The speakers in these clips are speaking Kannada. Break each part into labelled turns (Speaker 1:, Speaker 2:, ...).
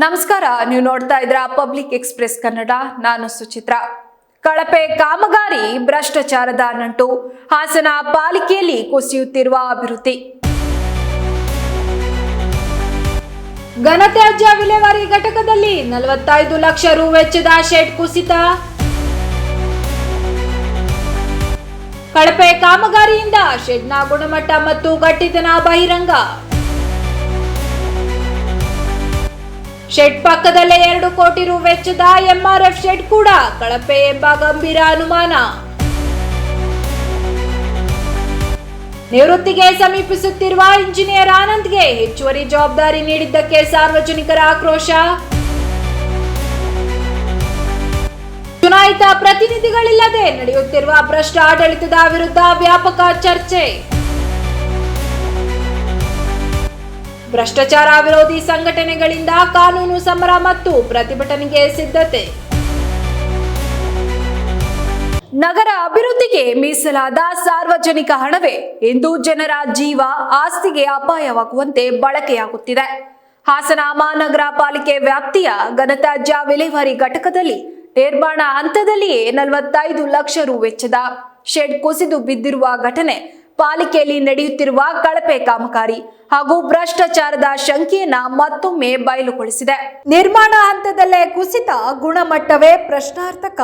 Speaker 1: ನಮಸ್ಕಾರ, ನೀವು ನೋಡ್ತಾ ಇದ್ರ ಪಬ್ಲಿಕ್ ಎಕ್ಸ್ಪ್ರೆಸ್ ಕನ್ನಡ, ನಾನು ಸುಚಿತ್ರ. ಕಳಪೆ ಕಾಮಗಾರಿ ಭ್ರಷ್ಟಾಚಾರದ ನಂಟು, ಹಾಸನ ಪಾಲಿಕೆಯಲ್ಲಿ ಕುಸಿಯುತ್ತಿರುವ ಅಭಿವೃದ್ಧಿ. ಘನತ್ಯಾಜ್ಯ ವಿಲೇವಾರಿ ಘಟಕದಲ್ಲಿ ನಲವತ್ತೈದು ಲಕ್ಷ ರು ವೆಚ್ಚದ ಶೆಡ್ ಕುಸಿತ. ಕಳಪೆ ಕಾಮಗಾರಿಯಿಂದ ಶೆಡ್ನ ಗುಣಮಟ್ಟ ಮತ್ತು ಗಟ್ಟಿತನ ಬಹಿರಂಗ. ಶೆಡ್ ಪಕ್ಕದಲ್ಲೇ ಎರಡು ಕೋಟಿ ರು ವೆಚ್ಚದ ಎಂಆರ್ಎಫ್ ಶೆಡ್ ಕೂಡ ಕಳಪೆ ಎಂಬ ಗಂಭೀರ ಅನುಮಾನ. ನಿವೃತ್ತಿಗೆ ಸಮೀಪಿಸುತ್ತಿರುವ ಇಂಜಿನಿಯರ್ ಆನಂದ್ಗೆ ಹೆಚ್ಚುವರಿ ಜವಾಬ್ದಾರಿ ನೀಡಿದ್ದಕ್ಕೆ ಸಾರ್ವಜನಿಕರ ಆಕ್ರೋಶ. ಚುನಾಯಿತ ಪ್ರತಿನಿಧಿಗಳಿಲ್ಲದೆ ನಡೆಯುತ್ತಿರುವ ಭ್ರಷ್ಟ ಆಡಳಿತದ ವಿರುದ್ಧ ವ್ಯಾಪಕ ಚರ್ಚೆ. ಭ್ರಷ್ಟಾಚಾರ ವಿರೋಧಿ ಸಂಘಟನೆಗಳಿಂದ ಕಾನೂನು ಸಮರ ಮತ್ತು ಪ್ರತಿಭಟನೆಗೆ ಸಿದ್ಧತೆ. ನಗರ ಅಭಿವೃದ್ಧಿಗೆ ಮೀಸಲಾದ ಸಾರ್ವಜನಿಕ ಹಣವೇ ಇಂದು ಜನರ ಜೀವ ಆಸ್ತಿಗೆ ಅಪಾಯವಾಗುವಂತೆ ಬಳಕೆಯಾಗುತ್ತಿದೆ. ಹಾಸನ ಮಹಾನಗರ ಪಾಲಿಕೆ ವ್ಯಾಪ್ತಿಯ ಘನತ್ಯಾಜ್ಯ ವಿಲೇವಾರಿ ಘಟಕದಲ್ಲಿ ನಿರ್ಮಾಣ ಹಂತದಲ್ಲಿಯೇ ನಲವತ್ತೈದು ಲಕ್ಷ ರು ವೆಚ್ಚದ ಶೆಡ್ ಕುಸಿದು ಬಿದ್ದಿರುವ ಘಟನೆ ಪಾಲಿಕೆಯಲ್ಲಿ ನಡೆಯುತ್ತಿರುವ ಕಳಪೆ ಕಾಮಗಾರಿ ಹಾಗೂ ಭ್ರಷ್ಟಾಚಾರದ ಶಂಕೆಯನ್ನ ಮತ್ತೊಮ್ಮೆ ಬಯಲುಗೊಳಿಸಿದೆ. ನಿರ್ಮಾಣ ಹಂತದಲ್ಲೇ ಕುಸಿತ ಗುಣಮಟ್ಟವೇ ಪ್ರಶ್ನಾರ್ಥಕ.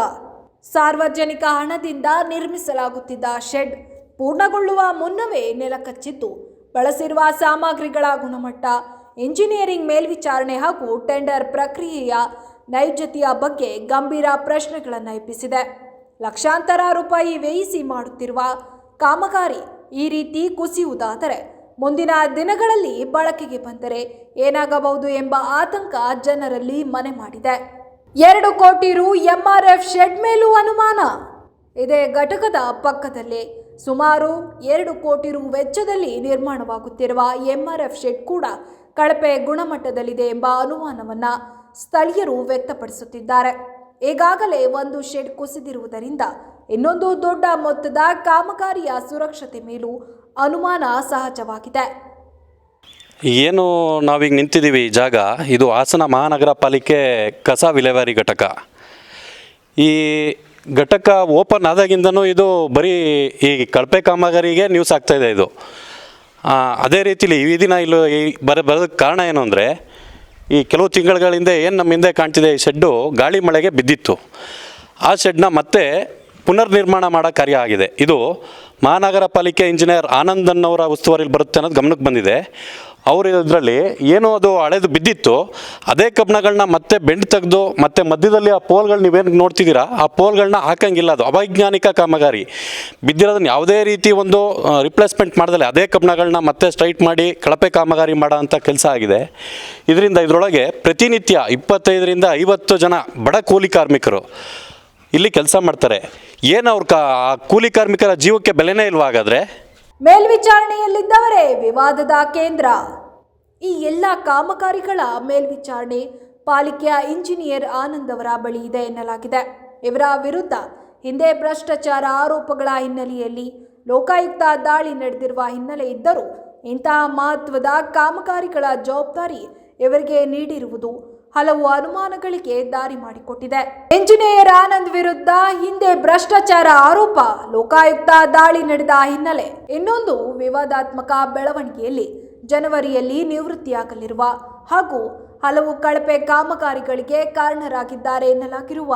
Speaker 1: ಸಾರ್ವಜನಿಕ ಹಣದಿಂದ ನಿರ್ಮಿಸಲಾಗುತ್ತಿದ್ದ ಶೆಡ್ ಪೂರ್ಣಗೊಳ್ಳುವ ಮುನ್ನವೇ ನೆಲಕಚ್ಚಿದ್ದು ಬಳಸಿರುವ ಸಾಮಗ್ರಿಗಳ ಗುಣಮಟ್ಟ ಇಂಜಿನಿಯರಿಂಗ್ ಮೇಲ್ವಿಚಾರಣೆ ಹಾಗೂ ಟೆಂಡರ್ ಪ್ರಕ್ರಿಯೆಯ ನೈಜತೆಯ ಬಗ್ಗೆ ಗಂಭೀರ ಪ್ರಶ್ನೆಗಳನ್ನು ಎಬ್ಬಿಸಿದೆ. ಲಕ್ಷಾಂತರ ರೂಪಾಯಿ ವ್ಯಯಿಸಿ ಮಾಡುತ್ತಿರುವ ಕಾಮಗಾರಿ ಈ ರೀತಿ ಕುಸಿಯುವುದಾದರೆ ಮುಂದಿನ ದಿನಗಳಲ್ಲಿ ಬಳಕೆಗೆ ಬಂದರೆ ಏನಾಗಬಹುದು ಎಂಬ ಆತಂಕ ಜನರಲ್ಲಿ ಮನೆ ಮಾಡಿದೆ. ಎರಡು ಕೋಟಿ ರು ಎಂಆರ್ಎಫ್ ಶೆಡ್ ಮೇಲೂ ಅನುಮಾನ. ಇದೇ ಘಟಕದ ಪಕ್ಕದಲ್ಲಿ ಸುಮಾರು ಎರಡು ಕೋಟಿ ರು ವೆಚ್ಚದಲ್ಲಿ ನಿರ್ಮಾಣವಾಗುತ್ತಿರುವ ಎಂಆರ್ಎಫ್ ಶೆಡ್ ಕೂಡ ಕಳಪೆ ಗುಣಮಟ್ಟದಲ್ಲಿದೆ ಎಂಬ ಅನುಮಾನವನ್ನು ಸ್ಥಳೀಯರು ವ್ಯಕ್ತಪಡಿಸುತ್ತಿದ್ದಾರೆ. ಈಗಾಗಲೇ ಒಂದು ಶೆಡ್ ಕುಸಿದಿರುವುದರಿಂದ ಇನ್ನೊಂದು ದೊಡ್ಡ ಮೊತ್ತದ ಕಾಮಗಾರಿಯ ಸುರಕ್ಷತೆ ಮೇಲೂ ಅನುಮಾನ ಸಹಜವಾಗಿದೆ.
Speaker 2: ಏನು ನಾವೀಗ ನಿಂತಿದ್ದೀವಿ ಈ ಜಾಗ, ಇದು ಹಾಸನ ಮಹಾನಗರ ಪಾಲಿಕೆ ಕಸ ವಿಲೇವಾರಿ ಘಟಕ. ಈ ಘಟಕ ಓಪನ್ ಆದಾಗಿಂದನೂ ಇದು ಬರೀ ಈ ಕಳಪೆ ಕಾಮಗಾರಿಗೆ ನ್ಯೂಸ್ ಆಗ್ತಾಯಿದೆ ಇದು ಅದೇ ರೀತಿಲಿ ಈ ದಿನ ಇಲ್ಲಿ ಈ ಬರ ಬರೋದಕ್ಕೆ ಕಾರಣ ಏನು ಅಂದರೆ, ಈ ಕೆಲವು ತಿಂಗಳುಗಳಿಂದ ಏನು ನಮ್ಮ ಹಿಂದೆ ಕಾಣ್ತಿದೆ ಈ ಶೆಡ್ಡು ಗಾಳಿ ಮಳೆಗೆ ಬಿದ್ದಿತ್ತು. ಆ ಶೆಡ್ನ ಮತ್ತೆ ಪುನರ್ನಿರ್ಮಾಣ ಮಾಡೋ ಕಾರ್ಯ ಆಗಿದೆ. ಇದು ಮಹಾನಗರ ಪಾಲಿಕೆ ಇಂಜಿನಿಯರ್ ಆನಂದನ್ ಅವರ ಉಸ್ತುವಾರಿಲಿ ಬರುತ್ತೆ ಅನ್ನೋದು ಗಮನಕ್ಕೆ ಬಂದಿದೆ. ಅವರು ಇದರಲ್ಲಿ ಏನೋ ಅದು ಹಳೆದು ಬಿದ್ದಿತ್ತು. ಅದೇ ಕಬ್ಬಣಗಳನ್ನ ಮತ್ತೆ ಬೆಂಡ್ ತೆಗೆದು, ಮತ್ತೆ ಮಧ್ಯದಲ್ಲಿ ಆ ಪೋಲ್ಗಳು ನೀವೇನು ನೋಡ್ತಿದ್ದೀರಾ? ಆ ಪೋಲ್ಗಳನ್ನ ಹಾಕಂಗಿಲ್ಲ ಅದು ಅವೈಜ್ಞಾನಿಕ ಕಾಮಗಾರಿ. ಬಿದ್ದಿರೋದನ್ನ ಯಾವುದೇ ರೀತಿ ಒಂದು ರಿಪ್ಲೇಸ್ಮೆಂಟ್ ಮಾಡ್ದಲೆ ಅದೇ ಕಬ್ಬಣಗಳನ್ನ ಮತ್ತೆ ಸ್ಟ್ರೈಟ್ ಮಾಡಿ ಕಳಪೆ ಕಾಮಗಾರಿ ಮಾಡೋ ಅಂಥ ಕೆಲಸ ಆಗಿದೆ. ಇದರಿಂದ ಇದರೊಳಗೆ ಪ್ರತಿನಿತ್ಯ ಇಪ್ಪತ್ತೈದರಿಂದ ಐವತ್ತು ಜನ ಬಡ ಕೂಲಿ ಕಾರ್ಮಿಕರು ಇಲ್ಲಿ ಕೆಲಸ ಮಾಡ್ತಾರೆ. ಏನು ಅವ್ರ ಕೂಲಿ ಕಾರ್ಮಿಕರ ಜೀವಕ್ಕೆ ಬೆಲೆನೇ ಇಲ್ವಾ ಹಾಗಾದರೆ?
Speaker 1: ಮೇಲ್ವಿಚಾರಣೆಯಲ್ಲಿದ್ದವರೇ ವಿವಾದದ ಕೇಂದ್ರ. ಈ ಎಲ್ಲ ಕಾಮಗಾರಿಗಳ ಮೇಲ್ವಿಚಾರಣೆ ಪಾಲಿಕೆಯ ಇಂಜಿನಿಯರ್ ಆನಂದ್ ಅವರ ಬಳಿ ಇದೆ ಎನ್ನಲಾಗಿದೆ. ಇವರ ವಿರುದ್ಧ ಹಿಂದೆ ಭ್ರಷ್ಟಾಚಾರ ಆರೋಪಗಳ ಹಿನ್ನೆಲೆಯಲ್ಲಿ ಲೋಕಾಯುಕ್ತ ದಾಳಿ ನಡೆದಿರುವ ಹಿನ್ನೆಲೆ ಇದ್ದರೂ ಇಂತಹ ಮಹತ್ವದ ಕಾಮಗಾರಿಗಳ ಜವಾಬ್ದಾರಿ ಇವರಿಗೆ ನೀಡಿರುವುದು ಹಲವು ಅನುಮಾನಗಳಿಗೆ ದಾರಿ ಮಾಡಿಕೊಟ್ಟಿದೆ. ಎಂಜಿನಿಯರ್ ಆನಂದ್ ವಿರುದ್ಧ ಹಿಂದೆ ಭ್ರಷ್ಟಾಚಾರ ಆರೋಪ. ಲೋಕಾಯುಕ್ತ ದಾಳಿ ನಡೆದ ಹಿನ್ನೆಲೆ ಇನ್ನೊಂದು ವಿವಾದಾತ್ಮಕ ಬೆಳವಣಿಗೆಯಲ್ಲಿ ಜನವರಿಯಲ್ಲಿ ನಿವೃತ್ತಿಯಾಗಲಿರುವ ಹಾಗೂ ಹಲವು ಕಳಪೆ ಕಾಮಗಾರಿಗಳಿಗೆ ಕಾರಣರಾಗಿದ್ದಾರೆ ಎನ್ನಲಾಗಿರುವ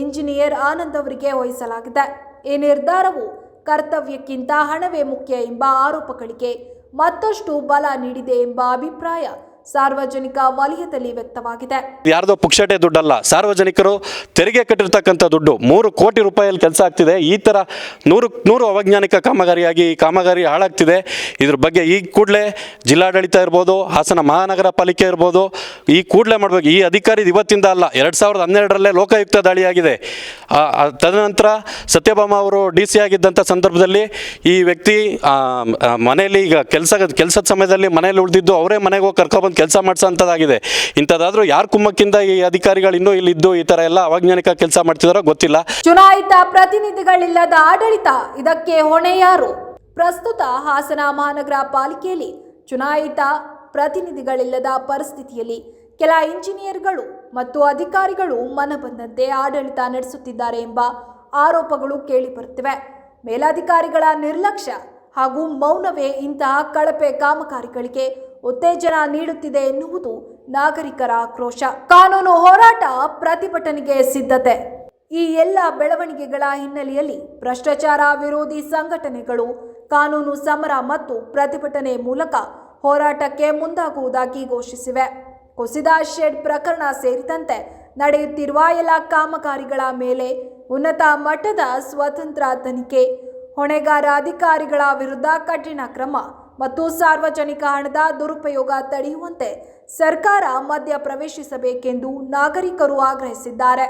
Speaker 1: ಇಂಜಿನಿಯರ್ ಆನಂದ್ ಅವರಿಗೆ ವಹಿಸಲಾಗಿದೆ. ಈ ನಿರ್ಧಾರವು ಕರ್ತವ್ಯಕ್ಕಿಂತ ಹಣವೇ ಮುಖ್ಯ ಎಂಬ ಆರೋಪಗಳಿಗೆ ಮತ್ತಷ್ಟು ಬಲ ನೀಡಿದೆ ಎಂಬ ಅಭಿಪ್ರಾಯ ಸಾರ್ವಜನಿಕ ವಲಯದಲ್ಲಿ ವ್ಯಕ್ತವಾಗಿದೆ.
Speaker 2: ಯಾರ್ದೋ ಪುಕ್ಷಟೆ ದುಡ್ಡಲ್ಲ, ಸಾರ್ವಜನಿಕರು ತೆರಿಗೆ ಕಟ್ಟಿರ್ತಕ್ಕಂಥ ದುಡ್ಡು, ಮೂರು ಕೋಟಿ ರೂಪಾಯಿಯಲ್ಲಿ ಕೆಲಸ ಆಗ್ತಿದೆ, ಈ ಥರ ನೂರು ನೂರು ಅವೈಜ್ಞಾನಿಕ ಕಾಮಗಾರಿಯಾಗಿ ಈ ಕಾಮಗಾರಿ ಹಾಳಾಗ್ತಿದೆ. ಇದ್ರ ಬಗ್ಗೆ ಈ ಕೂಡಲೇ ಜಿಲ್ಲಾಡಳಿತ ಇರ್ಬೋದು, ಹಾಸನ ಮಹಾನಗರ ಪಾಲಿಕೆ ಇರ್ಬೋದು, ಈ ಕೂಡಲೇ ಮಾಡಬೇಕು. ಈ ಅಧಿಕಾರಿ ಇವತ್ತಿಂದ ಅಲ್ಲ, ಎರಡು ಸಾವಿರದ ಹನ್ನೆರಡರಲ್ಲೇ ಲೋಕಾಯುಕ್ತ ದಾಳಿಯಾಗಿದೆ. ತದನಂತರ ಸತ್ಯಭಾಮ ಅವರು ಡಿ ಸಿ ಆಗಿದ್ದಂಥ ಸಂದರ್ಭದಲ್ಲಿ ಈ ವ್ಯಕ್ತಿ ಮನೆಯಲ್ಲಿ ಈಗ ಕೆಲಸ, ಕೆಲಸದ ಸಮಯದಲ್ಲಿ ಮನೆಯಲ್ಲಿ ಉಳಿದಿದ್ದು, ಅವರೇ ಮನೆಗೆ ಹೋಗಿ ಕರ್ಕೊಬಂದು ಕೆಲಸ ಮಾಡಿಸೋಂಥದ್ದಾಗಿದೆ ಇಂಥದ್ದಾದರೂ ಯಾರು ಕುಮ್ಮಕ್ಕಿಂದ ಈ ಅಧಿಕಾರಿಗಳು ಇನ್ನೂ ಇಲ್ಲಿದ್ದು ಈ ಥರ ಎಲ್ಲ ಅವೈಜ್ಞಾನಿಕ ಕೆಲಸ ಮಾಡ್ತಿದಾರೋ ಗೊತ್ತಿಲ್ಲ.
Speaker 1: ಚುನಾಯಿತ ಪ್ರತಿನಿಧಿಗಳಿಲ್ಲದ ಆಡಳಿತ, ಇದಕ್ಕೆ ಹೊಣೆ ಯಾರು? ಪ್ರಸ್ತುತ ಹಾಸನ ಮಹಾನಗರ ಪಾಲಿಕೆಯಲ್ಲಿ ಚುನಾಯಿತ ಪ್ರತಿನಿಧಿಗಳಿಲ್ಲದ ಪರಿಸ್ಥಿತಿಯಲ್ಲಿ ಕೆಲ ಇಂಜಿನಿಯರ್ಗಳು ಮತ್ತು ಅಧಿಕಾರಿಗಳು ಮನಬಂದಂತೆ ಆಡಳಿತ ನಡೆಸುತ್ತಿದ್ದಾರೆ ಎಂಬ ಆರೋಪಗಳು ಕೇಳಿಬರುತ್ತಿವೆ. ಮೇಲಾಧಿಕಾರಿಗಳ ನಿರ್ಲಕ್ಷ್ಯ ಹಾಗೂ ಮೌನವೇ ಇಂತಹ ಕಳಪೆ ಕಾಮಗಾರಿಗಳಿಗೆ ಉತ್ತೇಜನ ನೀಡುತ್ತಿದೆ ಎನ್ನುವುದು ನಾಗರಿಕರ ಆಕ್ರೋಶ. ಕಾನೂನು ಹೋರಾಟ ಪ್ರತಿಭಟನೆಗೆ ಸಿದ್ಧತೆ. ಈ ಎಲ್ಲ ಬೆಳವಣಿಗೆಗಳ ಹಿನ್ನೆಲೆಯಲ್ಲಿ ಭ್ರಷ್ಟಾಚಾರ ವಿರೋಧಿ ಸಂಘಟನೆಗಳು ಕಾನೂನು ಸಮರ ಮತ್ತು ಪ್ರತಿಭಟನೆ ಮೂಲಕ ಹೋರಾಟಕ್ಕೆ ಮುಂದಾಗುವುದಾಗಿ ಘೋಷಿಸಿವೆ. ಕುಸಿದ ಶೆಡ್ ಪ್ರಕರಣ ಸೇರಿದಂತೆ ನಡೆಯುತ್ತಿರುವ ಎಲ್ಲ ಕಾಮಗಾರಿಗಳ ಮೇಲೆ ಉನ್ನತ ಮಟ್ಟದ ಸ್ವತಂತ್ರ ತನಿಖೆ, ಹೊಣೆಗಾರ ಅಧಿಕಾರಿಗಳ ವಿರುದ್ಧ ಕಠಿಣ ಕ್ರಮ ಮತ್ತು ಸಾರ್ವಜನಿಕ ಹಣದ ದುರುಪಯೋಗ ತಡೆಯುವಂತೆ ಸರ್ಕಾರ ಮಧ್ಯ ಪ್ರವೇಶಿಸಬೇಕೆಂದು ನಾಗರಿಕರು ಆಗ್ರಹಿಸಿದ್ದಾರೆ.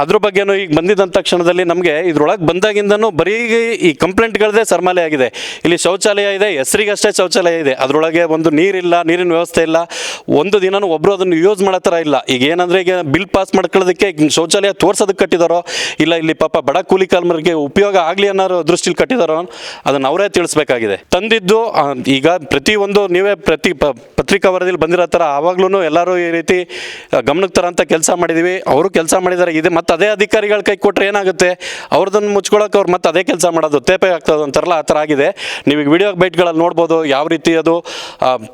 Speaker 2: ಅದ್ರ ಬಗ್ಗೆನೂ ಈಗ ಬಂದಿದ್ದಂಥ ಕ್ಷಣದಲ್ಲಿ ನಮಗೆ ಇದ್ರೊಳಗೆ ಬಂದಾಗಿಂದನೂ ಬರೀ ಈ ಕಂಪ್ಲೇಂಟ್ಗಳದೇ ಸರ್ಮಾಲೆ ಆಗಿದೆ. ಇಲ್ಲಿ ಶೌಚಾಲಯ ಇದೆ, ಹೆಸರಿಗಷ್ಟೇ ಶೌಚಾಲಯ ಇದೆ. ಅದರೊಳಗೆ ಒಂದು ನೀರಿಲ್ಲ, ನೀರಿನ ವ್ಯವಸ್ಥೆ ಇಲ್ಲ. ಒಂದು ದಿನನೂ ಒಬ್ಬರು ಅದನ್ನು ಯೂಸ್ ಮಾಡೋ ಥರ ಇಲ್ಲ. ಈಗ ಏನಂದರೆ ಈಗ ಬಿಲ್ ಪಾಸ್ ಮಾಡ್ಕೊಳ್ಳೋದಕ್ಕೆ ಶೌಚಾಲಯ ತೋರ್ಸೋದಕ್ಕೆ ಕಟ್ಟಿದಾರೋ, ಇಲ್ಲ ಇಲ್ಲಿ ಪಾಪ ಬಡ ಕೂಲಿ ಕಾಲ್ಮರಿಗೆ ಉಪಯೋಗ ಆಗಲಿ ಅನ್ನೋ ದೃಷ್ಟಿಲಿ ಕಟ್ಟಿದಾರೋ, ಅದನ್ನು ಅವರೇ ತಿಳಿಸ್ಬೇಕಾಗಿದೆ. ತಂದಿದ್ದು ಈಗ ಪ್ರತಿಯೊಂದು ನೀವೇ ಪ್ರತಿ ಪತ್ರಿಕಾ ವರದಿಲಿ ಬಂದಿರೋ ಥರ ಆವಾಗ್ಲೂ ಎಲ್ಲರೂ ಈ ರೀತಿ ಗಮನಕ್ಕೆ ಅಂತ ಕೆಲಸ ಮಾಡಿದ್ದೀವಿ ಅವರು ಕೆಲಸ ಮಾಡಿದ್ದಾರೆ ಇದೆ ಮತ್ತೆ ಅದೇ ಅಧಿಕಾರಿಗಳ ಕೈ ಕೊಟ್ಟರೆ ಏನಾಗುತ್ತೆ? ಅವ್ರದನ್ನು ಮುಚ್ಕೊಳ್ಳೋಕೆ ಅವ್ರು ಮತ್ತೆ ಅದೇ ಕೆಲಸ ಮಾಡೋದು, ತೇಪೆ ಆಗ್ತದೆ ಅಂತಾರಲ್ಲ, ಆ ಥರ ಆಗಿದೆ. ನೀವು ಈಗ ವಿಡಿಯೋ ಬೈಟ್ಗಳಲ್ಲಿ ನೋಡ್ಬೋದು ಯಾವ ರೀತಿ ಅದು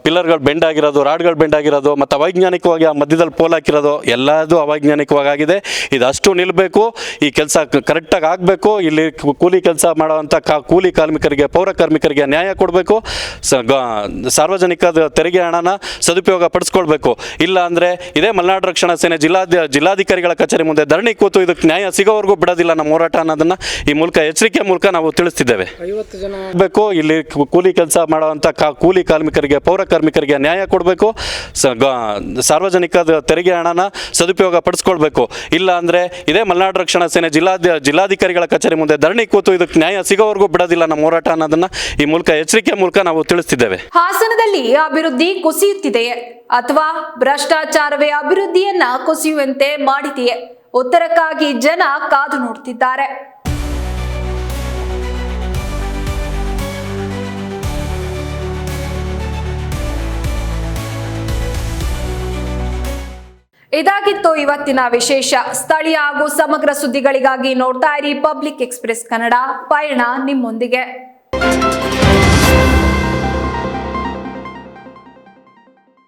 Speaker 2: ಪಿಲ್ಲರ್ಗಳು ಬೆಂಡ್ ಆಗಿರೋದು, ರಾಡ್ಗಳು ಬೆಂಡ್ ಆಗಿರೋದು, ಮತ್ತು ಅವೈಜ್ಞಾನಿಕವಾಗಿ ಆ ಮಧ್ಯದಲ್ಲಿ ಪೋಲ್ ಹಾಕಿರೋದು, ಎಲ್ಲದೂ ಅವೈಜ್ಞಾನಿಕವಾಗಿ ಆಗಿದೆ. ಇದಷ್ಟು ನಿಲ್ಲಬೇಕು ಈ ಕೆಲಸ ಕರೆಕ್ಟಾಗಿ ಆಗಬೇಕು, ಇಲ್ಲಿ ಕೂಲಿ ಕೆಲಸ ಮಾಡುವಂಥ ಕಾ, ಕೂಲಿ ಕಾರ್ಮಿಕರಿಗೆ, ಪೌರ ಕಾರ್ಮಿಕರಿಗೆ ನ್ಯಾಯ ಕೊಡಬೇಕು ಸಾರ್ವಜನಿಕ ತೆರಿಗೆ ಹಣನ ಸದುಪಯೋಗ ಪಡಿಸ್ಕೊಳ್ಬೇಕು. ಇಲ್ಲ ಅಂದರೆ ಇದೇ ಮಲೆನಾಡು ರಕ್ಷಣಾ ಸೇನೆ ಜಿಲ್ಲಾ ಜಿಲ್ಲಾಧಿಕಾರಿಗಳ ಕಚೇರಿ ಮುಂದೆ ಧರಣಿ ಕೂತು ಇದಕ್ಕೆ ನ್ಯಾಯ ಸಿಗೋವರೆಗೂ ಬಿಡೋದಿಲ್ಲ ನಮ್ಮ ಹೋರಾಟ ಅನ್ನೋದನ್ನು ಈ ಮೂಲಕ ಎಚ್ಚರಿಕೆ ಮೂಲಕ ನಾವು ತಿಳಿಸ್ತಿದ್ದೇವೆ.
Speaker 3: ಐವತ್ತು ಜನ
Speaker 2: ಬೇಕು ಇಲ್ಲಿ ಕೂಲಿ ಕೆಲಸ ಮಾಡುವಂಥ ಕಾ ಕೂಲಿ ಕಾರ್ಮಿಕರಿಗೆ ಪೌರ ಕಾರ್ಮಿಕರಿಗೆ ನ್ಯಾಯ ಕೊಡಬೇಕು. ಸ ಗ- ಸಾರ್ವಜನಿಕ ತೆರಿಗೆ ಹಣನ ಸದುಪಯೋಗ ಪಡಿಸ್ಕೊಳ್ಬೇಕು. ಇಲ್ಲ ಅಂದ್ರೆ ಇದೇ ಮಲೆನಾಡು ರಕ್ಷಣಾ ಸೇನೆ ಜಿಲ್ಲಾ ಜಿಲ್ಲಾಧಿಕಾರಿಗಳ ಕಚೇರಿ ಮುಂದೆ ಧರಣಿ ಕೂತು ಇದಕ್ಕೆ ನ್ಯಾಯ ಸಿಗೋವರೆಗೂ ಬಿಡೋದಿಲ್ಲ ನಮ್ಮ ಹೋರಾಟ ಅನ್ನೋದನ್ನ ಈ ಮೂಲಕ ಎಚ್ಚರಿಕೆ ಮೂಲಕ ನಾವು ತಿಳಿಸ್ತಿದ್ದೇವೆ.
Speaker 1: ಹಾಸನದಲ್ಲಿ ಅಭಿವೃದ್ಧಿ ಕುಸಿಯುತ್ತಿದೆಯೇ? ಅಥವಾ ಭ್ರಷ್ಟಾಚಾರವೇ ಅಭಿವೃದ್ಧಿಯನ್ನ ಕುಸಿಯುವಂತೆ ಮಾಡಿದೆಯೇ? ಉತ್ತರಕ್ಕಾಗಿ ಜನ ಕಾದು ನೋಡ್ತಿದ್ದಾರೆ. ಇದಾಗಿತ್ತು ಇವತ್ತಿನ ವಿಶೇಷ. ಸ್ಥಳೀಯ ಹಾಗೂ ಸಮಗ್ರ ಸುದ್ದಿಗಳಿಗಾಗಿ ನೋಡ್ತಾ ಇರಿ ಪಬ್ಲಿಕ್ ಎಕ್ಸ್ಪ್ರೆಸ್ ಕನ್ನಡ. ಪಯಣ ನಿಮ್ಮೊಂದಿಗೆ.